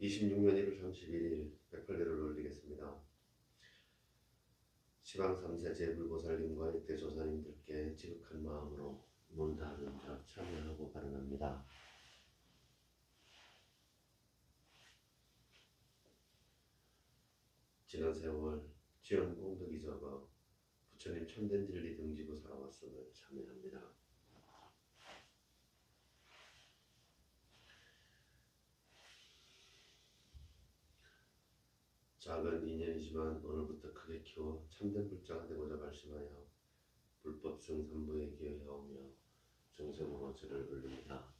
26년 1월 31일 백팔대를 올리겠습니다. 시방 3세 제불보살님과 이때 조사님들께 지극한 마음으로 문다하는 자 참여하고 발언합니다. 지난 세월 지연 공덕이 적어 부처님 참된 진리 등지고 살아왔음을 참여합니다. 작은 인연이지만 오늘부터 크게 키워 참된 불자가 되고자 말씀하여 불법 승산부에 기여하오며 저를 올립니다.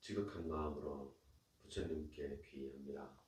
지극한 마음으로 부처님께 귀의합니다.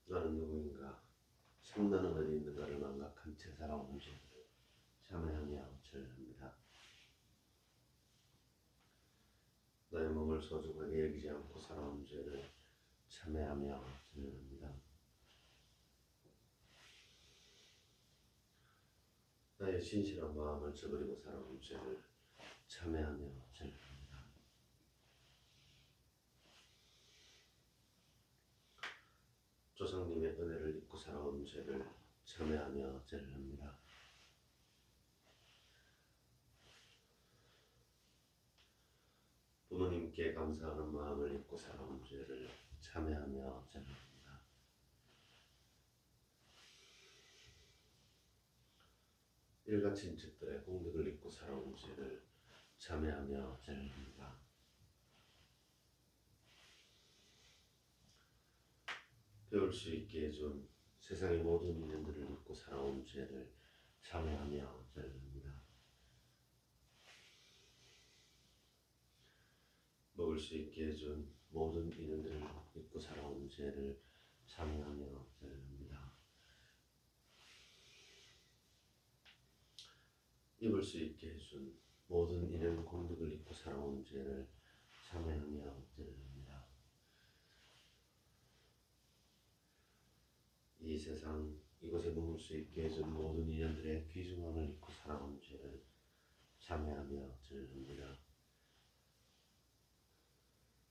나는 누구인가, 참나는 어디 있는가를 망각한 채 살아온 죄를 참회하며 죄를 합니다. 나의 몸을 소중하게 여기지 않고 살아온 죄를 참회하며 죄를 합니다. 나의 진실한 마음을 저버리고 살아온 죄를 참회하며 죄를 합니다. 조상님의 은혜를 잊고 살아온 죄를 참회하며 죄를 합니다. 부모님께 감사하는 마음을 잊고 살아온 죄를 참회하며 죄를 합니다. 일가 친척들의 공덕을 잊고 살아온 죄를 참회하며 죄를 합니다. 배울 수 있게 해준 세상의 모든 인연들을 잊고 살아온 죄를 참회하며 합니다. 먹을 수 있게 해준 모든 인연들을 잊고 살아온 죄를 참회하며 합니다. 입을 수 있게 해준 모든 인연 공덕을 잊고 살아온 죄를 참회하며 합니다. 이 세상 이곳에 머물 수 있게 해준 모든 인연들의 귀중함을 잊고 살아온 죄를 참회하며 합니다.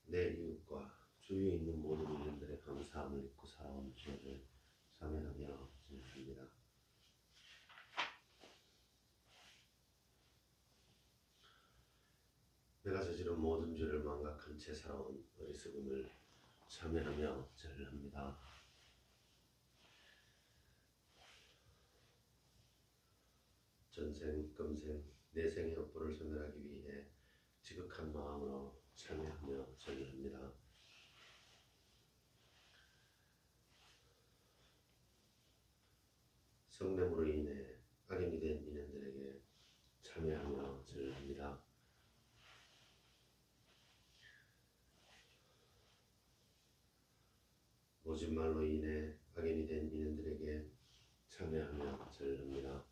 내 이웃과 주위에 있는 모든 인연들의 감사함을 잊고 살아온 죄를 참회하며 합니다. 내가 저지른 모든 죄를 망각한 채 살아온 어리석음을 참회하며 죄를 합니다. 전생, 금생, 내생의 업보를 소멸하기 위해 지극한 마음으로 참회하며 죄를 합니다. 성냄으로 인해 악인이 된 인연들에게 참회하며 죄를 합니다. 거짓말로 인해 악인이 된 인연들에게 참여하며 죄를 합니다.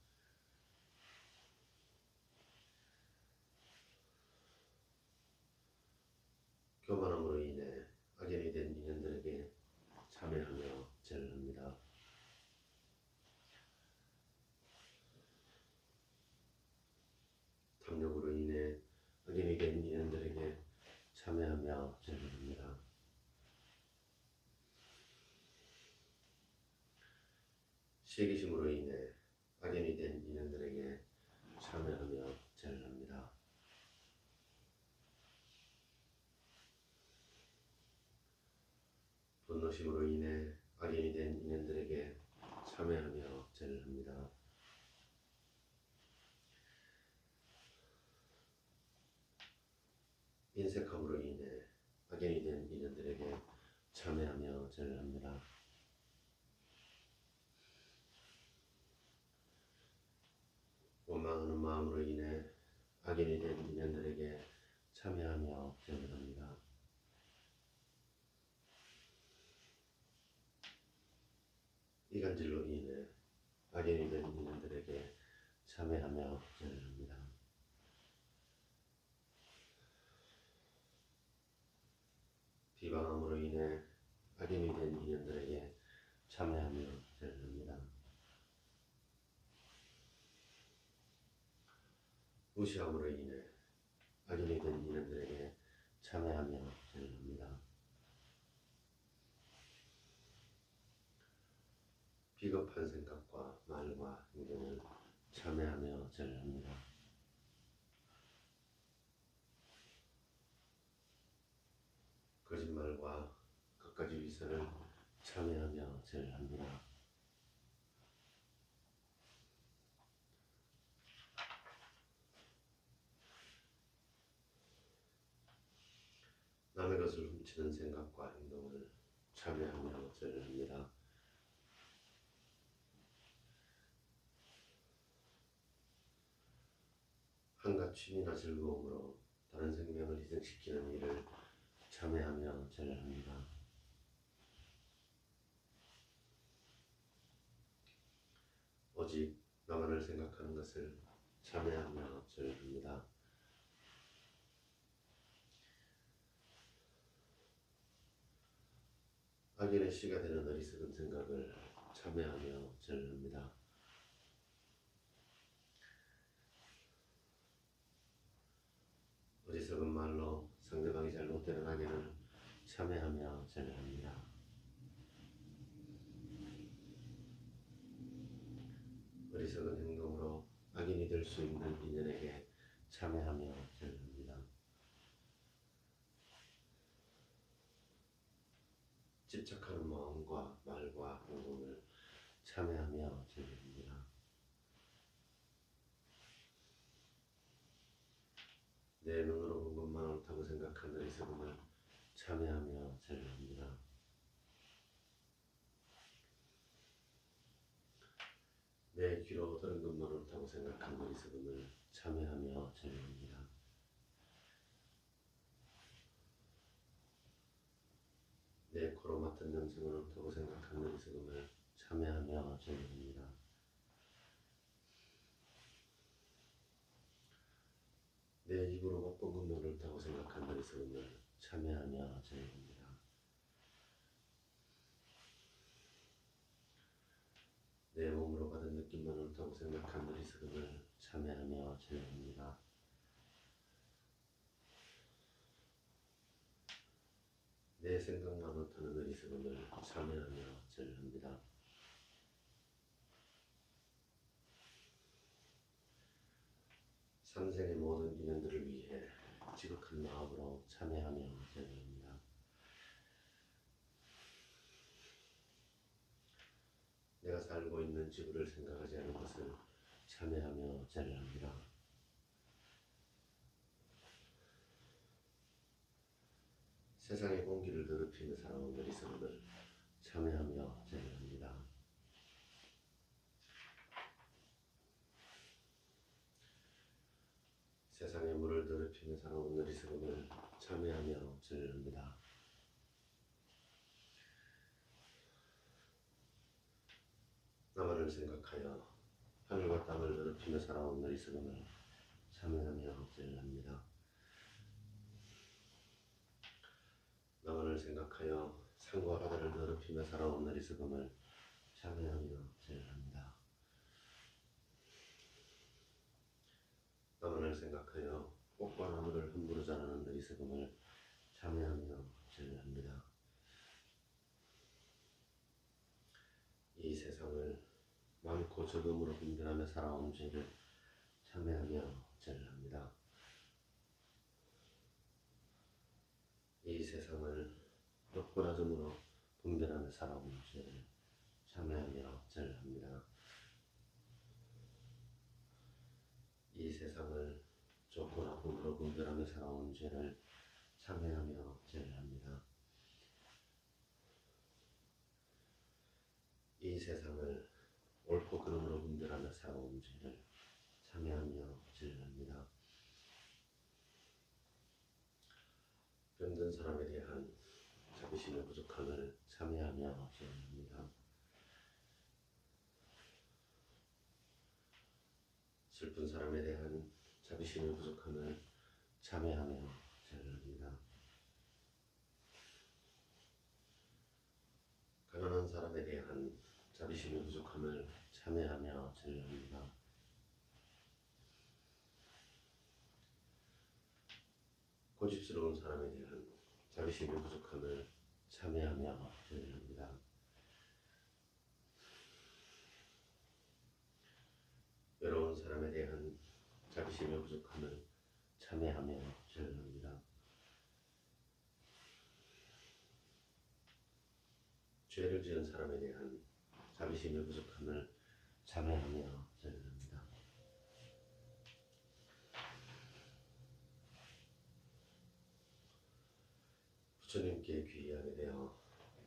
교만함으로 인해 악인이 된 인연들에게 참여하며 죄를 합니다. 탐욕으로 인해 악인이 된 인연들에게 참여하며 죄를 합니다. 시기심으로 인해 악인이 된 인연들에게 참여하며 죄를 합니다. 분노심으로 인해 악인이 된 인연들에게 참여하며 죄를 합니다. 인색함으로 인해 악인이 된 참회하며 절합니다. 원망하는 마음으로 인해 악인이 된 인연들에게 참회하며 절합니다. 이간질로 인해 악인이 된 인연들에게 참회하며 절합니다. 비방함으로 인해 악인이 된 인연들에게 참회하며 절합니다. 무시함으로 인해 악인이 된 인연들에게 참회하며 절합니다. 비겁한 생각과 말과 행동을 참회하며 절합니다. 거짓말과 갖가지 위선을 참회하며 절합니다. 남의 것을 훔치는 생각과 행동을 참회하며 절합니다. 한갓 취미나 즐거움으로 다른 생명을 희생시키는 일을 참회하며 절합니다. 오직 나만을 생각하는 것을 참회하며 절합니다. 악인의 씨가 되는 어리석은 생각을 참회하며 절합니다. 어리석은 말로 상대방이 잘못되는 악인을 참회하며 절합니다. 어리석은 행동으로 악인이 될 수 있는 인연에게 참회하며 절합니다. 집착하는 마음과 말과 행동을 참회하며 절합니다. 내 눈으로 본 것만 옳다고 생각한 어리석음을 참회하며 절합니다. 내 귀로 들은 것만 옳다고 생각한 어리석음을 참회하며 절합니다. 내 코로 맡은 냄새만 옳다고 생각한 어리석음을 참회하며 절합니다. 내 입으로 것만 옳다고 생각한 어리석음을 참회하며 절합니다. 내 몸으로 받은 느낌만 옳다고 생각한 어리석음을 참회하며 절합니다. 내 생각만 옳다는 어리석음을 참회하며 절합니다. 삼생의 모든 인연들을 위해 지극한 마음으로 참회하며 절합니다. 내가 살고 있는 지구를 생각하지 않은 것을 참회하며 절합니다. 세상의 공기를 더럽히며 살아온 어리석음을 참회하며 절합니다. 세상의 물을 더럽히며 살아온 어리석음을 참회하며 절합니다. 나만을 생각하여 하늘과 땅을 더럽히며 살아온 어리석음을 참회하며 절합니다. 나만을 생각하여 산과 바다를 더럽히며 살아온 어리석음을 참회하며 절합니다. 나만을 생각하여 꽃과 나무를 함부로 자라는 어리석음을 참회하며 절합니다. 이 세상을 많고 적음으로 분별하며 살아온 죄를 참회하며 절합니다. 이 세상을 욕구라짐으로 분별하며 살아온 죄를 참회하며 죄를 참회하며 제를합니다. 이 세상을 옳고 그름으로 분별하며 살아온 죄를 참회하며 제를합니다. 병든 사람에 대한 자비심의 부족함을 참회하며 제를합니다. 슬픈 사람에 대한 자비심의 부족함을 참회하며 진리합니다. 가난한 사람에 대한 자비심의 부족함을 참회하며 진리합니다. 고집스러운 사람에 대한 자비심의 부족함을 참회하며 진리합니다. 외로운 사람에 대한 자비심의 부족함을 참회하며 진리합니다. 죄를 지은 사람에 대한 자비심의 부족함을 참회하며 진리합니다. 부처님께 귀의하게 되어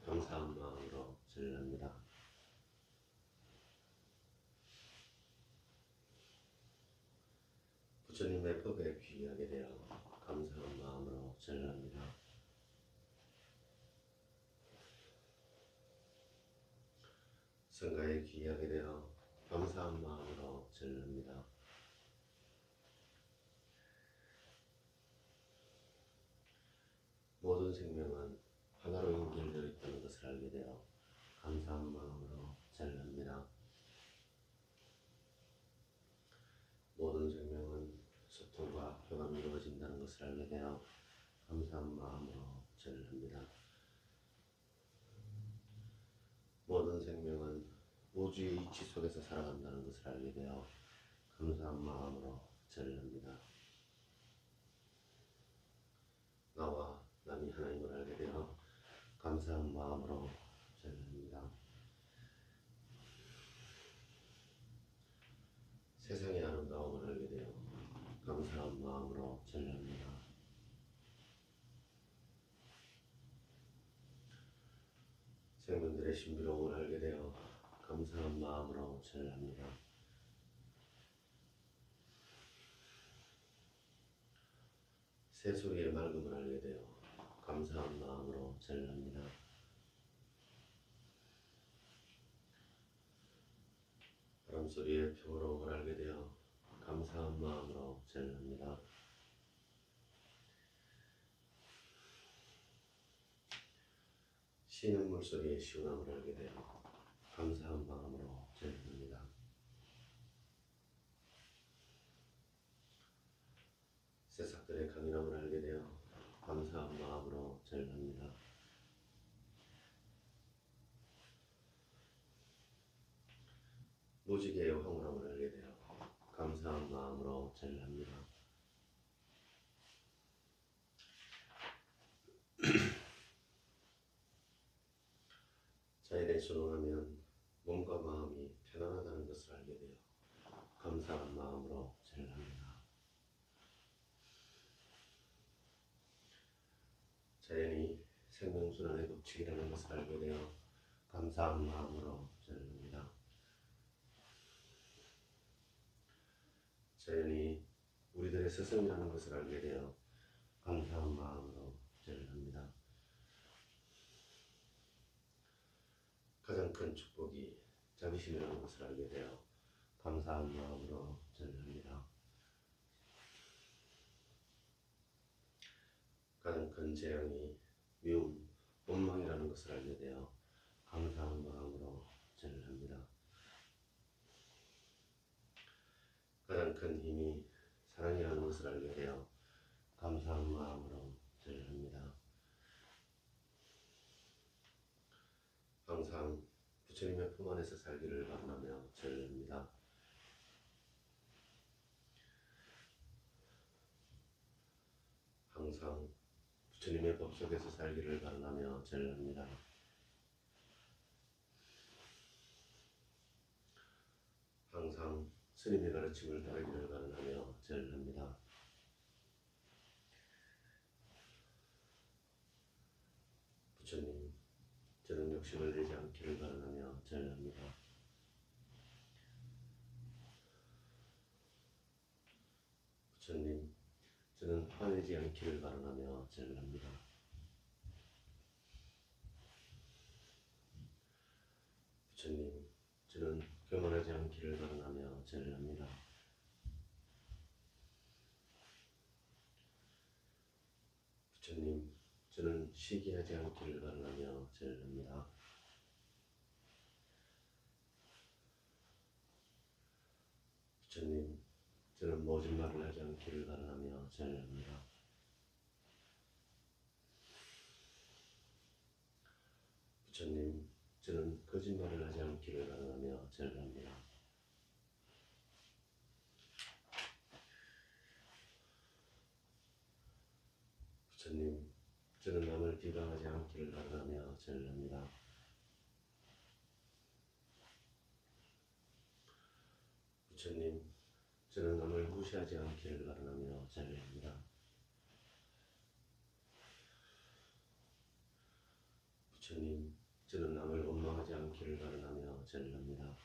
감사한 마음으로 진리합니다. 부처님의 법에 귀의하게 되어 감사한 마음으로 진리합니다. 성가에 귀의하게 되어 감사한 마음으로 진리합니다. 모든 생명은 하나로 연결되어 있다는 것을 알게 되어 감사한 마음으로 진리합니다. 모든 생명은 교감이 이루어진다는 것을 알게 되어 감사한 마음으로 진리합니다. 모든 생명은 우주의 이치 속에서 살아간다는 것을 알게 되어 감사한 마음으로 진리합니다. 나와 남이 하나님을 알게 되어 감사한 마음으로 진리합니다. 세상의 아름다움을 알게 되어 감사한 마음으로 진리합니다. 생명들의 신비로움을 알게 되어 감사한 마음으로 진리합니다. 새소리의 맑음을 알게 되어 감사한 마음으로 진리합니다. 바람소리의 평화로움을 알게 되어 감사한 마음으로 진리합니다. 쉬는 물소리의 시원함을 알게 되어 감사한 마음으로 진리합니다. 새싹들의 강인함을 알게 되어 감사한 마음으로 진리합니다. 무지개의 황홀함을 알게 되어 감사한 마음으로 진리합니다. 자연에 순응하면 몸과 마음이 편안하다는 것을 알게 되어 감사한 마음으로 진리합니다. 자연이 생명순환의 법칙이라는 것을 알게 되어 감사한 마음으로 진리합니다. 자연이 우리들의 스승이라는 것을 알게 되어 감사한 마음으로 진리합니다. 가장 큰 축복이 자비심이라는 것을 알게 되어 감사한 마음으로 진리합니다. 가장 큰 재앙이 미움, 원망이라는 것을 알게 되어 감사한 마음으로 진리합니다. 가장 큰 힘이 사랑이라는 것을 알게 되어 감사한 마음으로 진리합니다. 항상 부처님의 품 안에서 살기를 바라며 진리합니다. 항상 부처님의 법 속에서 살기를 바라며 진리합니다. 항상 스님의 가르침을 따르기를 바라며 진리합니다. 부처님 저는 욕심을 내지 않기를 바라며 절합니다. 부처님, 저는 화내지 않기를 바라며 절합니다. 부처님, 저는 교만하지 않기를 바라며 절합니다. 부처님, 저는 시기하지 않기를 바라며 절합니다. 부처님, 저는 모진 말을 하지 않기를 바라며 절합니다. 부처님, 저는 거짓말을 하지 않기를 바라며 절합니다. 부처님, 저는 남을 비방하지 않기를 바라며 절합니다. 부처님, 저는 남을 무시하지 않기를 바라며 절합니다. 부처님, 저는 남을 원망하지 않기를 바라며 절합니다.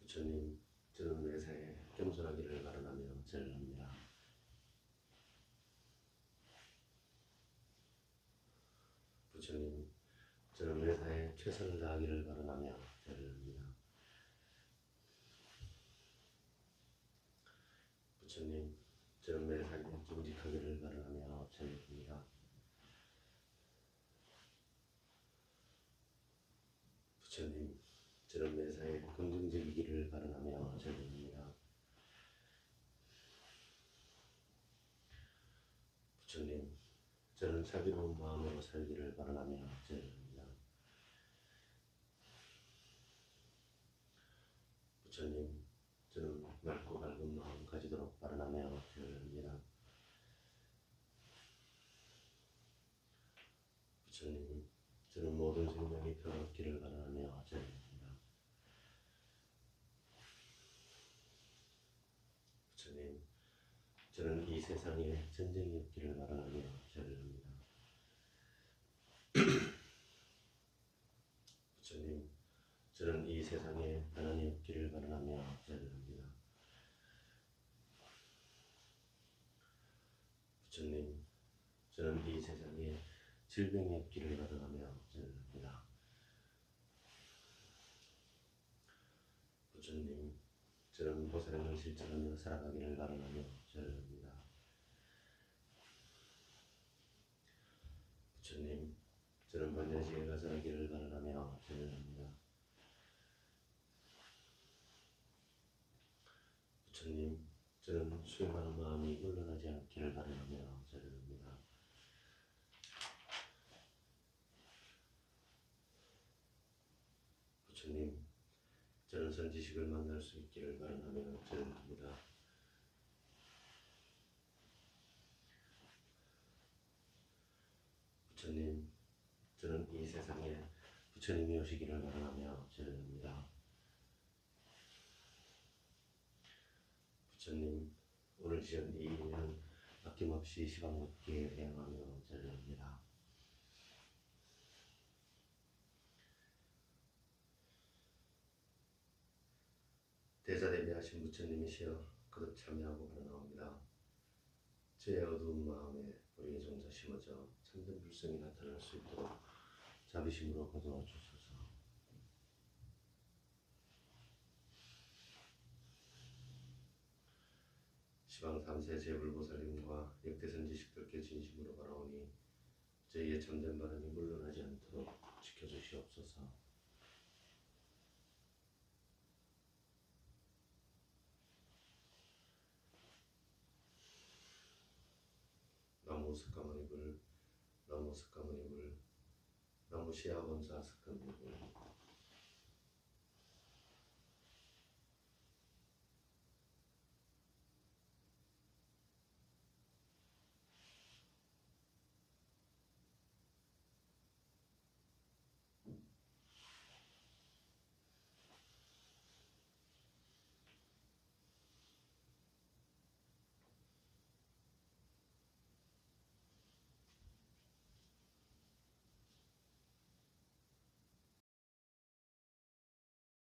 부처님, 저는 매사에 겸손하기를 바라며 절합니다. 부처님, 저는 매사에 최선을 다하기를 바라며 절합니다. 부처님, 저는 매사에 정직하기를 바라며 절합니다. 부처님, 저는 매사에 긍정적이기를 바라며 절합니다. 부처님, 저는 자비로운 마음으로 살기를 바라며 절합니다. 부처님, 저는 맑고 밝은 마음 가지도록 바라며 절합니다. 부처님, 저는 모든 생명이 평안기를 바라며 절합니다. 부처님, 저는 이 세상에 전쟁이 없기를 바라며 절합니다. 부처님, 저는 이 세상에 가난이 없기를 바라며 절합니다. 부처님, 저는 이 세상에 질병이 없기를 바라며 절합니다. 부처님, 저는 보살행을 실천하며 살아가기를 바라며 절합니다. 부처님, 저는 반야지에 가서 하기를 바라며 절합니다. 부처님, 저는 수행하는 마음이 물러나지 않기를 바라며 절합니다. 부처님, 저는 선지식을 만날 수 있기를 바라며 절합니다. 부처님, 저는 이 세상에 부처님이 오시기를 바라며 절합니다. 부처님, 오늘 지은 이 인연 아낌없이 시방롭게 대응하며 절합니다. 대자대비하신 부처님이시여 거듭 참여하고 바라나옵니다. 제 어두운 마음에 우리의 종자 심어져 참된 불성이 나타날 수 있도록 자비심으로 거두어 주소서. 시방 삼세 제불보살님과 역대 선지식들께 진심으로 바라오니 저희의 참된 바람이 물러나지 않도록 지켜주시옵소서. 나무 스카모니불 나무 스카모니불 나무 시아본사 스카모니불